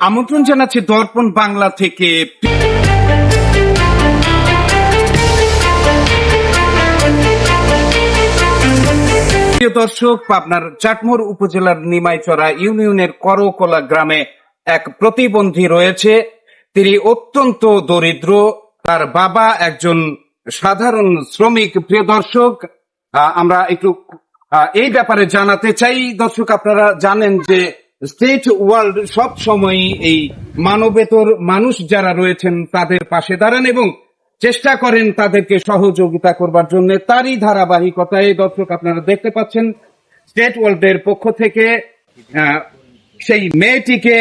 আমন্ত্রণ জানাচ্ছি দর্পণ বাংলা থেকে। প্রিয় দর্শক, পাবনার চাটমোর উপজেলার নিমাইচড়া ইউনিয়নের করকলা গ্রামে এক প্রতিবন্ধী রয়েছে। তিনি অত্যন্ত দরিদ্র। তার বাবা একজন সাধারণ শ্রমিক। প্রিয় দর্শক আমরা একটু এই ব্যাপারে জানাতে চাই। দর্শক, আপনারা জানেন যে স্টেট ওয়ার্ল্ড সব সময় এই মানবেতর মানুষ যারা রয়েছেন, তাদের পাশে দাঁড়ান এবং চেষ্টা করেন তাদেরকে সহযোগিতা করবার জন্য। তারই ধারাবাহিকতায়, দর্শক আপনারা দেখতে পাচ্ছেন স্টেট ওয়ার্ল্ডের পক্ষ থেকে সেই মেয়েটিকে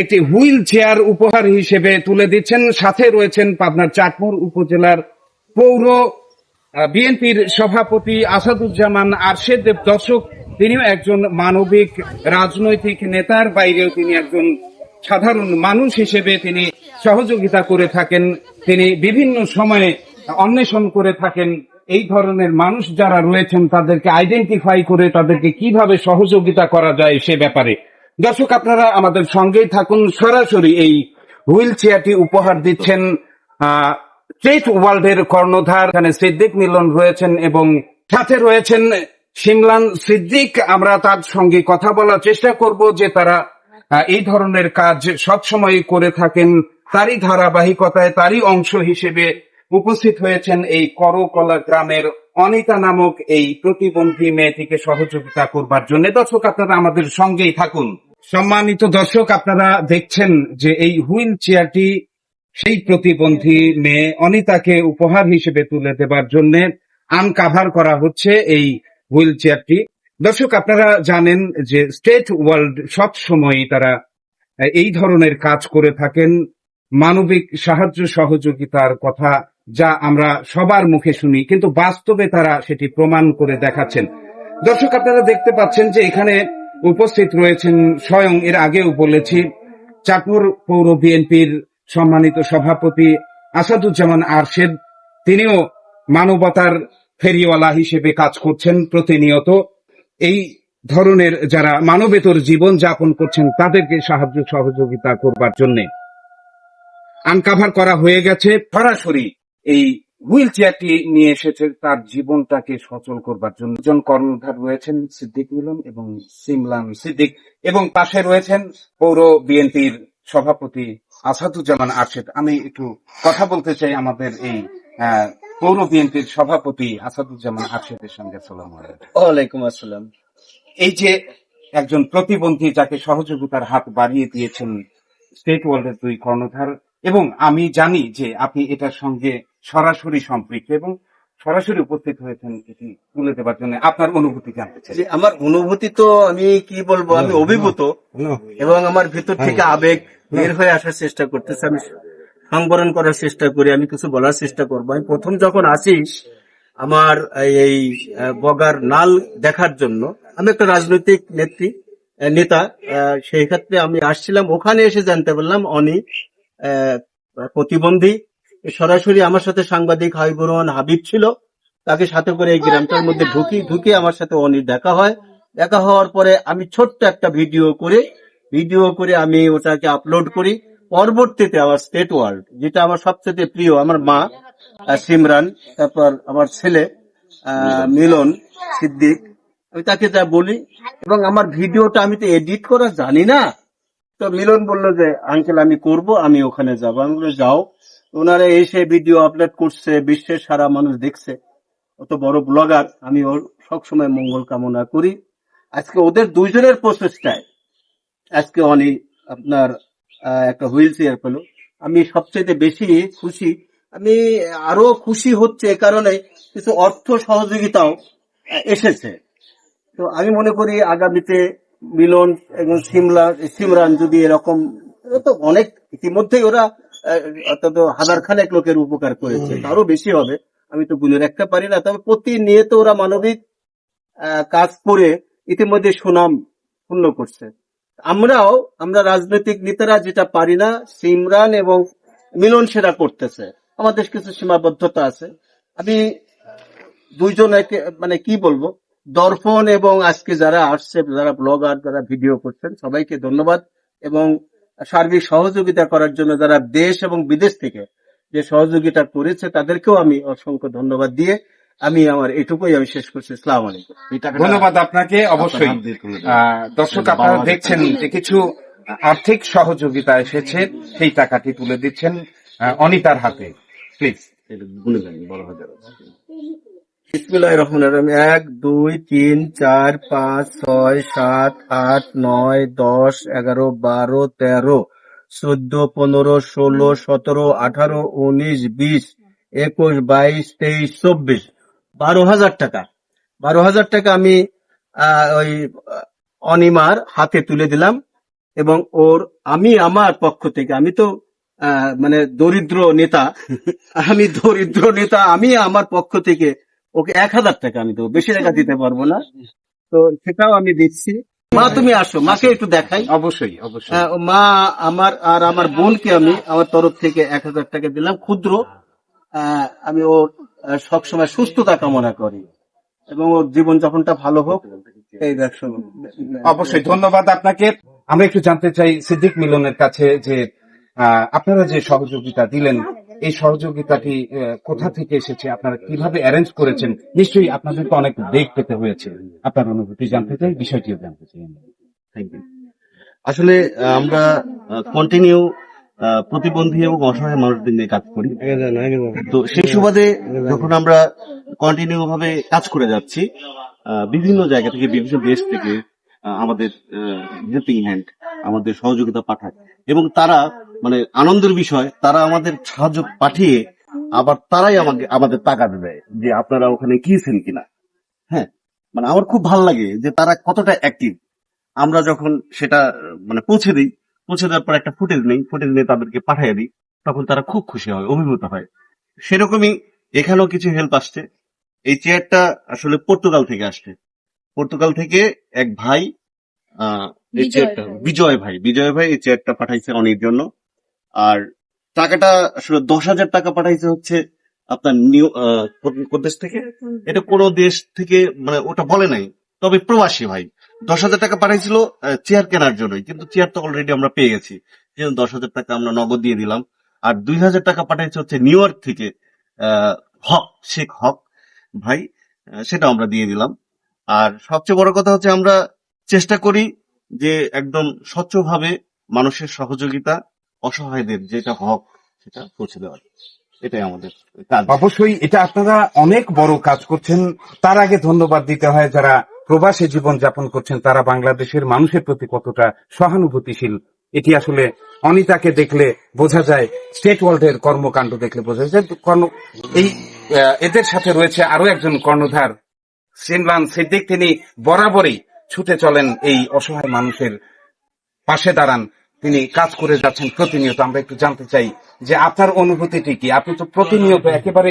একটি হুইল চেয়ার উপহার হিসেবে তুলে দিচ্ছেন। সাথে রয়েছেন পাবনার চাটমোর উপজেলার পৌর বিএনপির সভাপতি আসাদুজ্জামান আরশেদ। দর্শক তিনিও একজন মানবিক রাজনৈতিক নেতার বাইরেও তিনি একজন সাধারণ মানুষ হিসেবে তিনি সহযোগিতা করে থাকেন। তিনি বিভিন্ন সময়ে অন্বেষণ করে থাকেন। এই ধরনের মানুষ যারা রয়েছেন, তাদেরকে আইডেন্টিফাই করে তাদেরকে কীভাবে সহযোগিতা করা যায় সে ব্যাপারে। দর্শক, আপনারা আমাদের সঙ্গেই থাকুন। সরাসরি এই হুইল চেয়ারটি উপহার দিচ্ছেন স্টেট ওয়ার্ল্ডের কর্ণধার, এখানে সিদ্দিক মিলন রয়েছেন এবং সাথে রয়েছেন সিমলান সিদ্দিক, আমরা তার সঙ্গে কথা বলার চেষ্টা করব যে তারা এই ধরনের কাজ সবসময় করে থাকেন। তারই ধারাবাহিকতায় তারই অংশ হিসেবে উপস্থিত হয়েছেন এই করকলা গ্রামের অনিতা নামক এই প্রতিবন্ধী মেয়েটিকে সহযোগিতা করবার জন্য। দর্শক, আপনারা আমাদের সঙ্গেই থাকুন। সম্মানিত দর্শক, আপনারা দেখছেন যে এই হুইল চেয়ারটি সেই প্রতিবন্ধী মেয়ে অনিতাকে উপহার হিসেবে তুলে দেবার জন্য আনকাভার করা হচ্ছে এই হুইল চেয়ারটি দর্শক, আপনারা জানেন যে স্টেট ওয়ার্ল্ড সব সময় তারা এই ধরনের কাজ করে থাকেন। মানবিক সাহায্য সহযোগিতার কথা যা আমরা সবার মুখে শুনি, কিন্তু বাস্তবে তারা সেটি প্রমাণ করে দেখাচ্ছেন। দর্শক, আপনারা দেখতে পাচ্ছেন যে এখানে উপস্থিত রয়েছেন স্বয়ং, এর আগেও বলেছি, চাঁদপুর পৌর বিএনপির সম্মানিত সভাপতি আসাদুজ্জামান আরশেদ। তিনিও মানবতার ফেরিওয়ালা হিসেবে কাজ করছেন প্রতিনিয়ত। এই ধরনের যারা মানবেতর জীবন যাপন করছেন, তাদেরকে সাহায্য সহযোগিতা করবার জন্য। আনকাভার করা হয়ে গেছে। সরাসরি এই হুইল চেয়ারটি নিয়ে এসেছে তার জীবনটাকে সচল করবার জন্য। একজন কর্ণধার রয়েছেন সিদ্দিক মিলন এবং সিমলান সিদ্দিক এবং পাশে রয়েছেন পৌর বিএনপির সভাপতি আসাদুজ্জামান আরশেদ। আমি একটু কথা বলতে চাই আমাদের এই পৌর বিএনপির সভাপতি আসাদুজ্জামান আরশেদের সঙ্গে সালাম ওয়ালাইকুম আসসালাম। এই যে একজন প্রতিবন্ধী যাকে সহযোগিতার হাত বাড়িয়ে দিয়েছেন স্টেট ওয়ার্ল্ডের দুই কর্ণধার এবং আমি জানি যে আপনি এটার সঙ্গে সরাসরি সম্পৃক্ত এবং সরাসরি উপস্থিত হয়েছেন এটি তুলে দেবার জন্য। আপনার অনুভূতি জানতে চাই। যে আমার অনুভূতি তো আমি কি বলব আমি অভিভূত এবং আমার ভিতর থেকে আবেগ বের হয়ে আসার চেষ্টা করতেছে। আমি সংবরণ করার চেষ্টা করি, আমি কিছু বলার চেষ্টা করব। আমি প্রথম যখন আসি আমার এই- বগার নাল দেখার জন্য, আমি একটা রাজনৈতিক নেত্রী নেতা সেই ক্ষেত্রে আমি আসছিলাম, ওখানে এসে জানতে পারলাম অনি প্রতিবন্ধী। সরাসরি আমার সাথে সাংবাদিক হাবিবুর হাবিব ছিল, তাকে সাথে করে এই গ্রামটার মধ্যে ঢুকি ঢুকে আমার সাথে অনির দেখা হয়। দেখা হওয়ার পরে আমি ছোট্ট একটা ভিডিও করে ভিডিও করে আমি ওটাকে আপলোড করি। পরবর্তীতে আমার স্টেট ওয়ার্ল্ড যেটা আমার সবচেয়ে প্রিয়, আমার মা সিমরান, তারপর আমার ছেলে মিলন, সিদ্দিক, আমি তাকে যা বলি, এবং আমার ভিডিওটা আমি তো এডিট করা জানি না। তো মিলন বলল যে, আঙ্কেল, আমি করব, আমি ওখানে যাব। আমি বললাম, যাও। ওনারা এসে ভিডিও আপলোড করছে, বিশ্বের সারা মানুষ দেখছে। অত বড় ব্লগার আমি ওর সবসময় মঙ্গল কামনা করি। আজকে ওদের দুইজনের প্রচেষ্টায় আজকে অনেক আপনার একটা হুইল চেয়ার পেল। আমি সবচেয়ে বেশি খুশি। আমি আরও খুশি হচ্ছে এ কারণে কিছু অর্থ সহযোগিতাও এসেছে। তো আমি মনে করি আগামীতে মিলন এবং সিমলা সিমরান যদি এরকম তো অনেক ইতিমধ্যেই ওরা অন্তত হাজার খানেক লোকের উপকার করেছে। আরও বেশি হবে। আমি তো গুনে রাখতে পারি না। তবে প্রতিনিয়ত ওরা মানবিক আহ, কাজ করে ইতিমধ্যে সুনাম পূর্ণ করছে। আমরাও, আমরা রাজনৈতিক নেতারা যেটা পারি না সিমরান এবং মিলন সেরা করতেছে। আমাদের কিছু সীমাবদ্ধতা আছে। আমি দুইজন মানে কি বলব, দর্পণ এবং আজকে যারা আসছে, যারা ব্লগার, যারা ভিডিও করছেন, সবাইকে ধন্যবাদ এবং সার্বিক সহযোগিতা করার জন্য যারা দেশ এবং বিদেশ থেকে যে সহযোগিতা করেছে, তাদেরকেও আমি অসংখ্য ধন্যবাদ দিয়ে আমি আমার এটুকুই আমি শেষ করছি। ইসলাম আলাইকুম। ধন্যবাদ আপনাকে অবশ্যই। দর্শক আপনারা দেখছেন যে কিছু আর্থিক সহযোগিতা এসেছে সেই টাকাটি তুলে দিচ্ছেন অনিতার হাতে। প্লিজ বিসমিল্লাহির রহমানির রহিম। এক দুই তিন চার পাঁচ ছয় সাত আট নয় দশ এগারো বারো তেরো চোদ্দ পনেরো ষোলো সতেরো আঠারো উনিশ বিশ একুশ বাইশ তেইশ চব্বিশ। বারো হাজার টাকা। বারো হাজার টাকা আমি ওই অনিমার হাতে তুলে দিলাম এবং ওর আমি আমার পক্ষ থেকে আমি তো মানে দরিদ্র নেতা আমি দরিদ্র নেতা আমি আমার পক্ষ থেকে ওকে এক হাজার টাকা আমি দেবো। বেশি টাকা দিতে পারব না। তো সেটাও আমি দিচ্ছি। মা তুমি আসো। মাকে একটু দেখাই। অবশ্যই অবশ্যই। মা আমার আর আমার বোনকে আমি আমার তরফ থেকে এক হাজার টাকা দিলাম। ক্ষুদ্র। আহ, আমি ওর সবসময় সুস্থতা কামনা করি এবং ওর জীবনযাপনটা ভালো হোক। এই দেখো অবশ্যই ধন্যবাদ আপনাকে। আমরা একটু জানতে চাই সিদ্দিক মিলনের কাছে যে আহ, আপনারা যে সহযোগিতা দিলেন এই সহযোগিতাটি আহ, কোথা থেকে এসেছে? আপনারা কীভাবে অ্যারেঞ্জ করেছেন? নিশ্চয়ই আপনাদেরকে অনেক বেগ পেতে হয়েছে। আপনার অনুভূতি জানতে চাই বিষয়টিও জানতে চাই। থ্যাংক ইউ আসলে আহ, আমরা কন্টিনিউ প্রতিবন্ধী এবং অসহায় মানুষদের নিয়ে কাজ করি। তো সেই সুবাদে যখন আমরা কন্টিনিউ ভাবে কাজ করে যাচ্ছি বিভিন্ন জায়গা থেকে বিভিন্ন দেশ থেকে আমাদের হেল্পিং হ্যান্ড আমাদের সহযোগিতা পাঠায়। এবং তারা মানে আনন্দের বিষয় তারা আমাদের সাহায্য পাঠিয়ে আবার তারাই আমাকে আমাদের টাকা দেয় যে আপনারা ওখানে গিয়েছেন কিনা। হ্যাঁ মানে আমার খুব ভালো লাগে যে তারা কতটা অ্যাক্টিভ আমরা যখন সেটা মানে পৌঁছে দিই পৌঁছে দেওয়ার পর একটা ফুটেজ নেই। ফুটেজ নিয়ে তাদেরকে পাঠিয়ে দিই। তখন তারা খুব খুশি হয় অভিভূত হয়। সেরকমই এখানেও কিছু হেল্প আসছে। এই চেয়ারটা আসলে পর্তুগাল থেকে আসছে। পর্তুগাল থেকে এক ভাই এই বিজয় চেয়ারটা ভাই। বিজয় ভাই। বিজয় ভাই এই চেয়ারটা পাঠাইছে অনেক জন্য। আর টাকাটা আসলে দশ হাজার টাকা পাঠাইছে হচ্ছে আপনার নিউ কোন দেশ থেকে? এটা কোন দেশ থেকে মানে ওটা বলে নাই। তবে প্রবাসী ভাই। দশ হাজার টাকা পাঠাইছিল চেয়ার কেনার জন্যই। কিন্তু চেয়ার তো অলরেডি আমরা পেয়ে গেছি। দশ হাজার টাকা আমরা নগদ দিয়ে দিলাম। আর দুই হাজার টাকা পাঠাইছে হচ্ছে নিউ ইয়র্ক থেকে হক, শেখ হক ভাই সেটা আমরা দিয়ে দিলাম। আর সবচেয়ে বড় কথা হচ্ছে আমরা চেষ্টা করি যে একদম স্বচ্ছভাবে মানুষের সহযোগিতা, অসহায়দের যেটা হক, সেটা পৌঁছে দেওয়ার। এটাই আমাদের কাজ। অবশ্যই এটা আপনারা অনেক বড় কাজ করছেন। তার আগে ধন্যবাদ দিতে হয় যারা প্রবাসে জীবন যাপন করছেন তারা বাংলাদেশের মানুষের প্রতি কতটা সহানুভূতিশীল? এটি আসলে অনিতাকে দেখলে বোঝা যায়, স্টেট ওয়ার্ল্ডের কর্মকাণ্ড দেখলে বোঝা যায়। কর্ণ এই এদের সাথে রয়েছে আরও একজন কর্ণধার সিমরান সিদ্দিক। তিনি বরাবরই ছুটে চলেন এই অসহায় মানুষের পাশে দাঁড়ান। তিনি কাজ করে যাচ্ছেন প্রতিনিয়ত। আমরা একটু জানতে চাই যে আপনার অনুভূতিটি কি? আপনি তো প্রতিনিয়ত একেবারে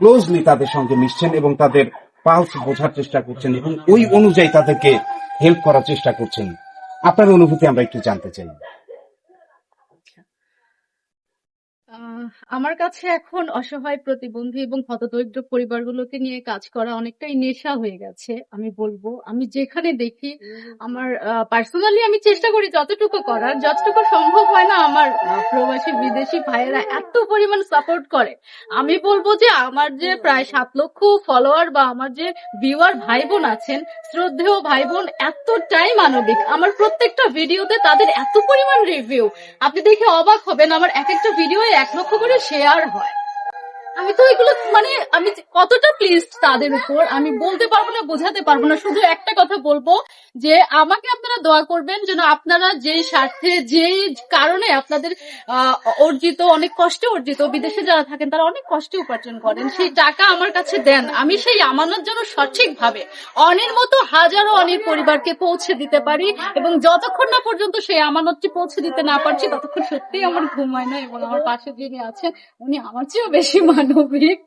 ক্লোজলি তাদের সঙ্গে মিশছেন এবং তাদের পালস বোঝার চেষ্টা করছেন এবং ওই অনুযায়ী তাদেরকে হেল্প করার চেষ্টা করছেন। আপনার অনুভূতি আমরা একটু জানতে চাই। আমার কাছে এখন অসহায় প্রতিবন্ধী এবং হতদরিদ্র পরিবারগুলোকে নিয়ে কাজ করা অনেকটাই নেশা হয়ে গেছে আমি বলব। আমি যেখানে দেখি আমার পার্সোনালি আমি চেষ্টা করি যতটুকু করার যতটুকু সম্ভব হয় না আমার প্রবাসী বিদেশি ভাইয়েরা এত পরিমাণ সাপোর্ট করে। আমি বলব যে আমার যে প্রায় সাত লক্ষ ফলোয়ার বা আমার যে ভিউয়ার ভাই বোন আছেন শ্রদ্ধেয় ভাই বোন এতটাই মানবিক। আমার প্রত্যেকটা ভিডিওতে তাদের এত পরিমাণ রিভিউ আপনি দেখে অবাক হবেন আমার এক একটা ভিডিও এক লক্ষ করে শেয়ার হয়। আমি তো এগুলো মানে আমি কতটা প্লিজ তাদের উপর, আমি বলতে পারব না, বোঝাতে পারব না, শুধু একটা কথা বলব যে আমাকে আপনারা দোয়া করবেন যেন আপনারা যেই স্বার্থে, যেই কারণে আপনাদের অর্জিত, অনেক কষ্টে অর্জিত, বিদেশে যারা থাকেন তারা অনেক কষ্টে উপার্জন করেন, সেই টাকা আমার কাছে দেন। আমি সেই আমানত যেন সঠিকভাবে, অনির মতো হাজারো অনির পরিবারকে পৌঁছে দিতে পারি এবং যতক্ষণ না পর্যন্ত সেই আমানতটি পৌঁছে দিতে না পারছি, ততক্ষণ সত্যিই আমার ঘুম হয় না এবং আমার পাশে যিনি আছেন, উনি আমার চেয়েও বেশি মানে মানবিক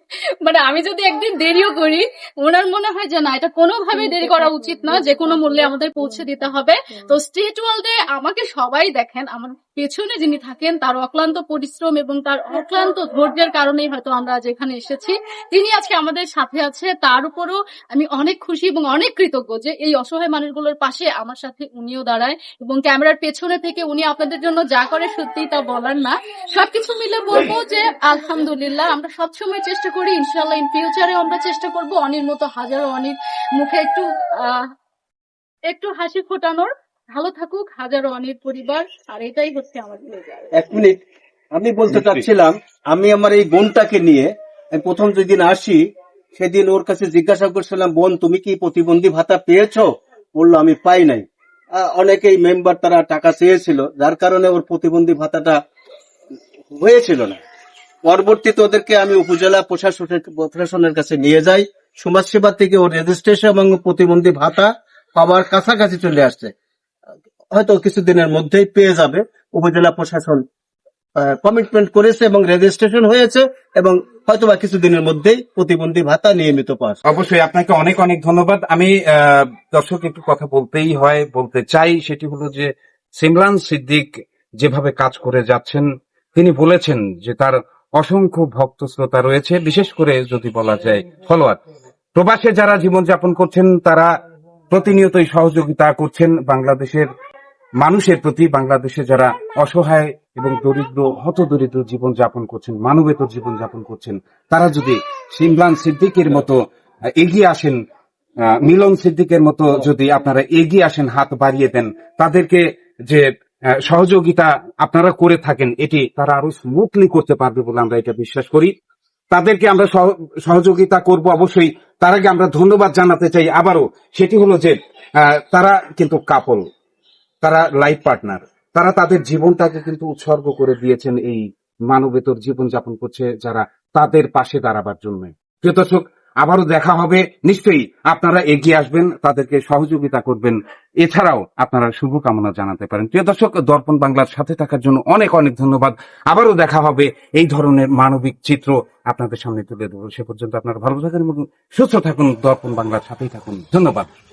মানে আমি যদি একদিন দেরিও করি, ওনার মনে হয় যে না, এটা কোনোভাবে দেরি করা উচিত না, যে কোনো মূল্যে আমাদের পৌঁছে দিতে হবে। তো স্টেট ওয়ার্ল্ডে আমাকে সবাই দেখেন, আমার পেছনে যিনি থাকেন, তার অক্লান্ত পরিশ্রম এবং তার অক্লান্ত ধৈর্যের কারণেই হয়তো আমরা আজ এখানে এসেছি। তিনি আজকে আমাদের সাথে আছে, তার উপরও আমি অনেক খুশি এবং অনেক কৃতজ্ঞ যে এই অসহায় মানুষগুলোর পাশে আমার সাথে উনিও দাঁড়ায় এবং ক্যামেরার পেছনে থেকে উনি আপনাদের জন্য যা করে সত্যি তা বলার না। সবকিছু মিলে বলব যে, আলহামদুলিল্লাহ, আমরা সবসময় চেষ্টা করি ইনশাল্লাহ ইন ফিউচারে আমরা চেষ্টা করব অনির মতো হাজারো অনির মুখে একটু একটু হাসি ফোটানোর। ভালো থাকুক হাজারো অনির পরিবার আর এটাই হচ্ছে আমাদের এক মিনিট আমি বলতে চাচ্ছিলাম আমি আমার এই বোনটাকে নিয়ে আমি প্রথম যেদিন আসি সেদিন ওর কাছে জিজ্ঞাসা করছিলাম বোন তুমি কি প্রতিবন্ধী ভাতা পেয়েছ? বলল আমি পাই নাই। আহ, অনেকেই মেম্বার তারা টাকা চেয়েছিল যার কারণে ওর প্রতিবন্ধী ভাতাটা হয়েছিল না। পরবর্তীতে ওদেরকে আমি উপজেলা প্রশাসনের প্রশাসনের কাছে নিয়ে যাই। সমাজসেবা থেকে ওর রেজিস্ট্রেশন এবং প্রতিবন্ধী ভাতা পাওয়ার কাছাকাছি চলে আসছে। হয়তো কিছুদিনের মধ্যেই পেয়ে যাবে। উপজেলা প্রশাসন কমিটমেন্ট করেছে এবং রেজিস্ট্রেশন হয়েছে এবং হয়তো হয়তোবা কিছুদিনের মধ্যেই প্রতিবন্ধী ভাতা নিয়মিত পাস। অবশ্যই আপনাকে অনেক অনেক ধন্যবাদ। আমি দর্শক, একটু কথা বলতেই হয়, বলতে চাই সেটি হলো যে সিমরান সিদ্দিক যেভাবে কাজ করে যাচ্ছেন, তিনি বলেছেন যে তার অসংখ্য ভক্ত শ্রোতা রয়েছে, বিশেষ করে যদি বলা যায় ফলোয়ার। প্রবাসে যারা জীবনযাপন করছেন, তারা প্রতিনিয়তই সহযোগিতা করছেন বাংলাদেশের মানুষের প্রতি। বাংলাদেশে যারা অসহায় এবং দরিদ্র হত দরিদ্র জীবন যাপন করছেন, মানবেতর জীবন যাপন করছেন, তারা যদি সিমলান সিদ্দিকের মতো এগিয়ে আসেন মিলন সিদ্দিকের মতো যদি আপনারা এগিয়ে আসেন, হাত বাড়িয়ে দেন, তাদেরকে যে সহযোগিতা আপনারা করে থাকেন, এটি তারা আরও স্মুথলি করতে পারবে বলে আমরা এটা বিশ্বাস করি। তাদেরকে আমরা সহ- সহযোগিতা করব অবশ্যই। তার আগে আমরা ধন্যবাদ জানাতে চাই আবারও, সেটি হলো যে তারা কিন্তু কাপল তারা লাইফ পার্টনার তারা তাদের জীবনটাকে কিন্তু উৎসর্গ করে দিয়েছেন এই মানবেতর জীবন যাপন করছে যারা তাদের পাশে দাঁড়াবার জন্য। প্রিয় দর্শক আবারও দেখা হবে। নিশ্চয়ই আপনারা এগিয়ে আসবেন, তাদেরকে সহযোগিতা করবেন। এছাড়াও আপনারা শুভকামনা জানাতে পারেন। প্রিয় দর্শক, দর্পণ বাংলার সাথে থাকার জন্য অনেক অনেক ধন্যবাদ। আবারও দেখা হবে এই ধরনের মানবিক চিত্র আপনাদের সামনে তুলে দেবো সে পর্যন্ত আপনারা ভালো থাকেন এবং সুস্থ থাকুন। দর্পণ বাংলার সাথেই থাকুন। ধন্যবাদ।